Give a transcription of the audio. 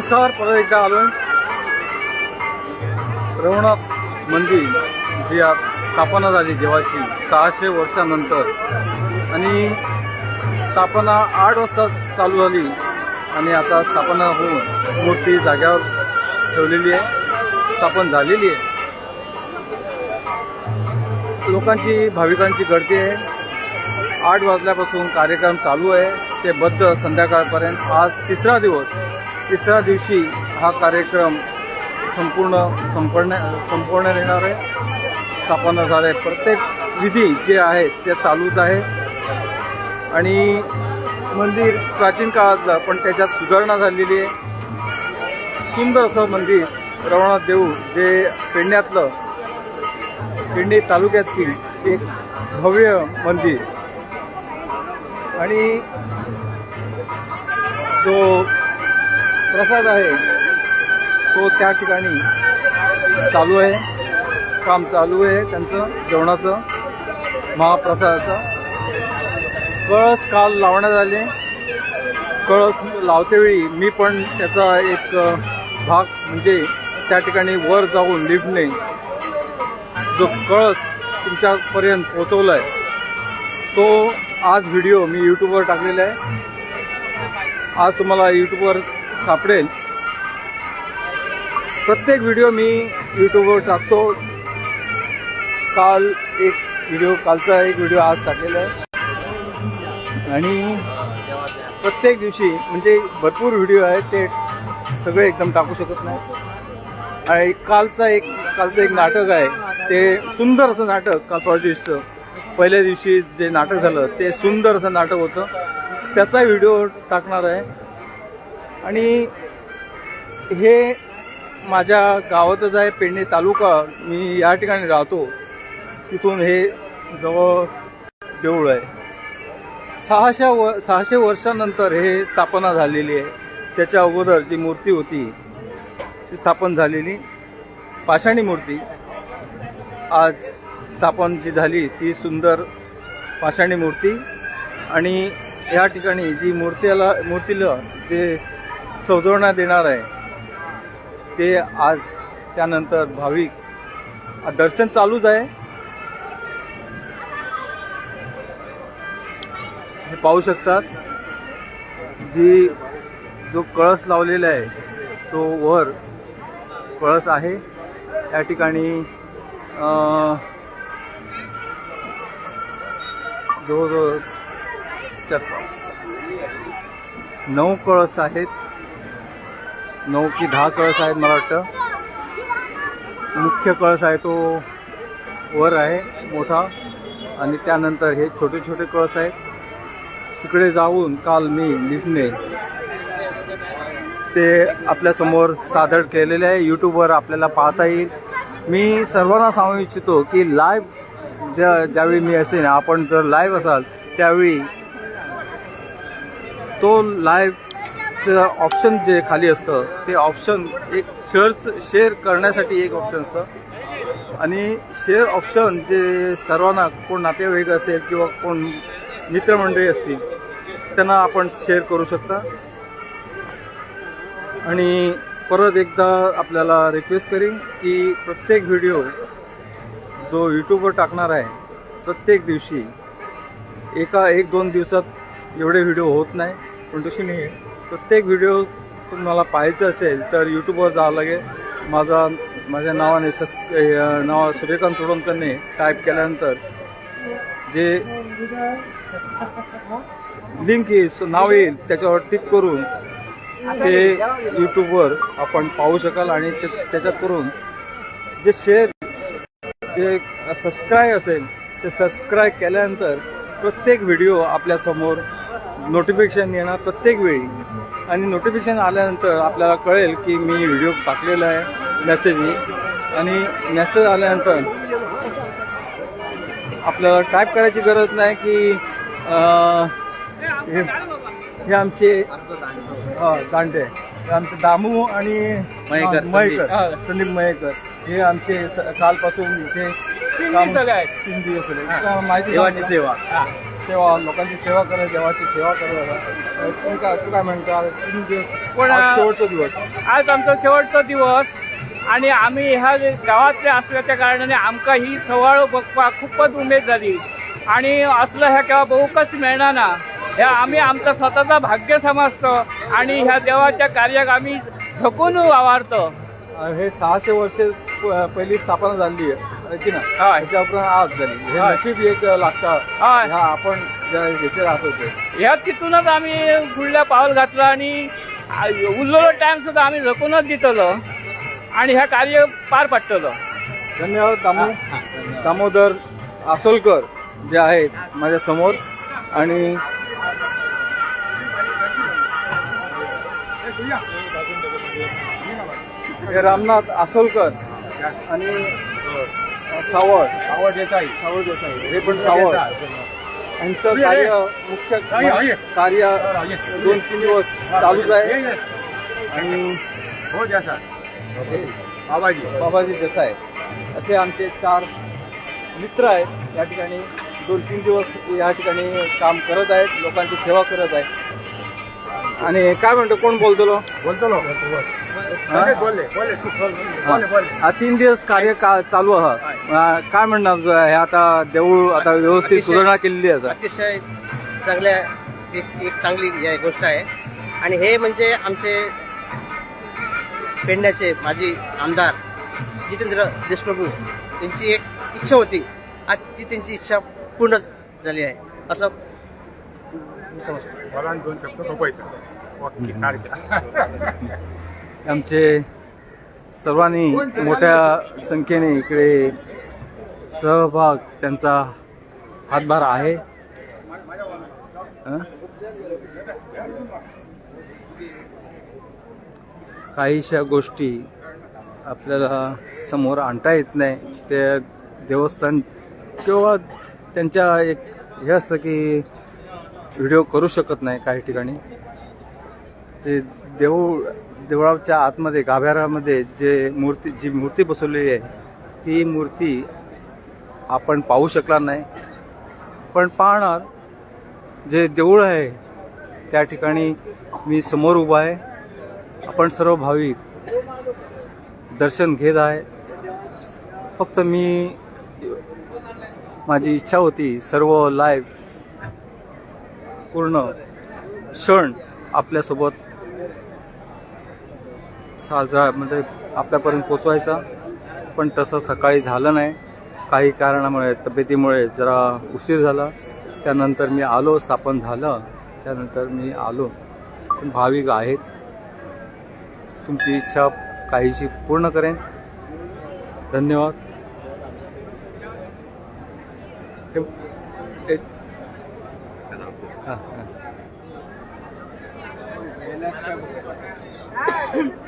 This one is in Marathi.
नमस्कार परत एकदा आलो. रवनाथ मंदिर जी आज स्थापना झाली देवाची सहाशे वर्षानंतर. आणि स्थापना आठ वाजता चालू झाली. आणि आता स्थापना होऊन मूर्ती जाग्यावर ठेवलेली आहे. स्थापन झालेली आहे. लोकांची भाविकांची गर्दी आहे. आठ वाजल्यापासून कार्यक्रम चालू आहे. ते बद्ध संध्याकाळपर्यंत आज तिसरा दिवस. तिसऱ्या दिवशी हा कार्यक्रम संपूर्ण संपण्या संपवण्यात येणार आहे. स्थापना झाले. प्रत्येक विधी जे आहेत ते चालूच आहे. आणि मंदिर प्राचीन काळातलं पण त्याच्यात सुधारणा झालेली आहे. सुंदर असं मंदिर रवनाथ देऊळ जे पेडण्यातलं पेडणे तालुक्यातील एक भव्य मंदिर. आणि जो प्रसाद आहे. तो त्या ठिकाणी चालू आहे. काम चालू आहे त्यांचं जेवणाचं महाप्रसादाचं. कळस काल लावण्यात आले. कळस लावतेवेळी मी पण त्याचा एक भाग म्हणजे त्या ठिकाणी वर जाऊन लिफ्टने जो कळस तुमच्यापर्यंत पोचवला आहे तो आज व्हिडिओ मी यूट्यूबवर टाकलेला आहे. आज तुम्हाला यूट्यूबवर सापडेल. प्रत्येक व्हिडिओ मी यूट्यूबवर टाकतो. काल एक व्हिडिओ कालचा एक व्हिडिओ आज टाकलेला आहे. आणि प्रत्येक दिवशी म्हणजे भरपूर व्हिडिओ आहेत ते सगळे एकदम टाकू शकत नाही. आणि कालचा एक कालचं एक नाटक आहे ते सुंदर असं नाटक काल परवा पहिल्या दिवशी जे नाटक झालं ते सुंदर असं नाटक होतं. त्याचा व्हिडिओ टाकणार आहे. आणि हे माझ्या गावातच आहे पेडणे तालुका मी या ठिकाणी राहतो. तिथून हे जवळ देऊळ आहे. सहाशे व सहाशे वर्षानंतर हे स्थापना झालेली आहे. त्याच्या अगोदर जी मूर्ती होती ती स्थापन झालेली पाषाणी मूर्ती. आज स्थापन जी झाली ती सुंदर पाषाणी मूर्ती. आणि या ठिकाणी जी मूर्तीला मूर्तीला जे सजवण्यात येणार आहे. ते आज त्यानंतर भाविक दर्शन चालूच आहे. हे पाहू शकतात जी जो कळस लावलेला आहे तो वर कळस आहे. या ठिकाणी जवळजवळ नऊ कळस आहेत. नऊ की दहा कळस आहेत मला वाटतं. मुख्य कळस आहे तो वर आहे मोठा. आणि त्यानंतर हे छोटे छोटे कळस आहेत. तिकडे जाऊन काल मी लिफ्टने ते आपल्यासमोर सादर केलेले आहे. यूट्यूबवर आपल्याला पाहता येईल. मी सर्वांना सांगू इच्छितो की लाईव्ह ज्या ज्यावेळी मी असेन आपण जर लाईव्ह असाल त्यावेळी तो लाईव्ह ऑप्शन जे खाली असतं ते ऑप्शन एक शेअर्स शेअर करण्यासाठी एक ऑप्शन असतं. आणि शेअर ऑप्शन जे सर्वांना कोण नातेवाईक असेल किंवा कोण मित्रमंडळी असतील त्यांना आपण शेअर करू शकता. आणि परत एकदा आपल्याला रिक्वेस्ट करीन की प्रत्येक व्हिडिओ जो यूट्यूबवर टाकणार आहे प्रत्येक दिवशी एका एक दोन दिवसात एवढे व्हिडिओ होत नाही. पण तशी नाही प्रत्येक व्हिडिओ तुम्हाला पाहायचं असेल तर यूट्यूबवर जावं लागेल. माझा माझ्या नावाने सस नाव सूर्यकांत सोडणकरने टाईप केल्यानंतर जे लिंक येईल नाव येईल त्याच्यावर टिक करून ते यूट्यूबवर आपण पाहू शकाल आणि ते त्याच्यात करून जे शेअर जे सबस्क्राईब असेल ते सबस्क्राईब केल्यानंतर प्रत्येक व्हिडिओ आपल्यासमोर नोटिफिकेशन येणार प्रत्येक वेळी. आणि नोटिफिकेशन आल्यानंतर आपल्याला कळेल की मी व्हिडिओ टाकलेला आहे मेसेजनी आणि मेसेज आल्यानंतर आपल्याला टाईप करायची गरज नाही की हे हे आमचे हा दांडे. आमचे दामू आणि मयेकर, मयेकर. संदीप. मयेकर. हे आमचे कालपासून इथे तीन काम- दिवस झाले आहेत तीन दिवस झाले. काय माहिती देवाची. सेवा. सेवा लोकांची सेवा करत देवाची सेवा करत काय तू काय म्हणतो? तीन दिवस कोण- आज शेवटचा दिवस. आज आमचा शेवटचा दिवस. आणि आम्ही ह्या गावातले असल्याच्या कारणाने आमका ही सवाळ बघपा खूपच उमेद झाली. आणि असलं ह्या केव्हा बहुकच मिळणार ना. ह्या आम्ही आमचा स्वतःचा भाग्य समजतो. आणि ह्या देवाच्या कार्याक आम्ही झकून वावरतो. हे सहाशे वर्ष प- पहिली स्थापना झाली आहे. की ना होय. ह्याच्या उपरांत आज झाली. हे होय. नशीब एक लागतं. होय. ह्या आपण ज्या ह्याचे राहत होतो ह्या तिथूनच आम्ही पुढल्या पाऊल घातलं आणि आ- उरलेलो टाइम सुद्धा आम्ही झकूनच दितलो आणि ह्या कार्य पार पडटलो धन्यवाद दामो. दामोदर आसोलकर जे आहेत माझ्यासमोर आणि हे रामनाथ आसोलकर आणि सावळ. आवड देसाई. सावळ देसाई. हे पण सावळ यांचं कार्य मुख्य कार्य दोन तीन दिवस चालूच आहे. आणि हो बाबाजी. बाबाजी देसाई. असे आमचे चार मित्र आहेत. या ठिकाणी दोन तीन दिवस या ठिकाणी काम करत आहेत. लोकांची सेवा करत आहेत. आणि काय म्हणतो कोण बोलतो बोलतो हा? बोलले बोलले तू बोल बोलले बोलले तीन दिवस कार्य का चालू आहे? हा, काय म्हणणार? हे आता देऊळ आता व्यवस्थित अतिशय- सुधारणा केलेली आहे अतिशय चांगल्या एक एक चांगली ही गोष्ट आहे. आणि हे म्हणजे आमचे पेडण्याचे माजी आमदार जितेंद्र देशप्रभू यांची एक इच्छा होती. आज ती त्यांची इच्छा पूर्ण झाली आहे. असं मी समजतो. मला दोन शब्द सोपायचं ओके सारखं. आमचे सर्वांनी मोठ्या संख्येने इकडे सहभाग त्यांचा हातभार आहे. काहीशा गोष्टी आपल्याला समोर आणता येत नाही. ते देवस्थान किंवा त्यांच्या एक हे असतं की व्हिडिओ करू शकत नाही काही ठिकाणी. ते देऊळ देवळाच्या आतमध्ये गाभाऱ्यामध्ये जे मूर्ती जी मूर्ती बसवलेली आहे ती मूर्ती आपण पाहू शकणार नाही. पण पाहणार जे देऊळ आहे त्या ठिकाणी मी समोर उभा आहे. आपण सर्व भाविक दर्शन घेत आहे. फक्त मी माझी इच्छा होती सर्व लाईव्ह पूर्ण क्षण आपल्यासोबत साजरा म्हणजे आपल्यापर्यंत पोचवायचा. पण तसं सकाळी झालं नाही. काही कारणामुळे तब्येतीमुळे जरा उशीर झाला. त्यानंतर मी आलो स्थापन झालं. त्यानंतर मी आलो. पण भाविक आहेत. तुमची इच्छा काहीशी पूर्ण करेन. धन्यवाद. हां.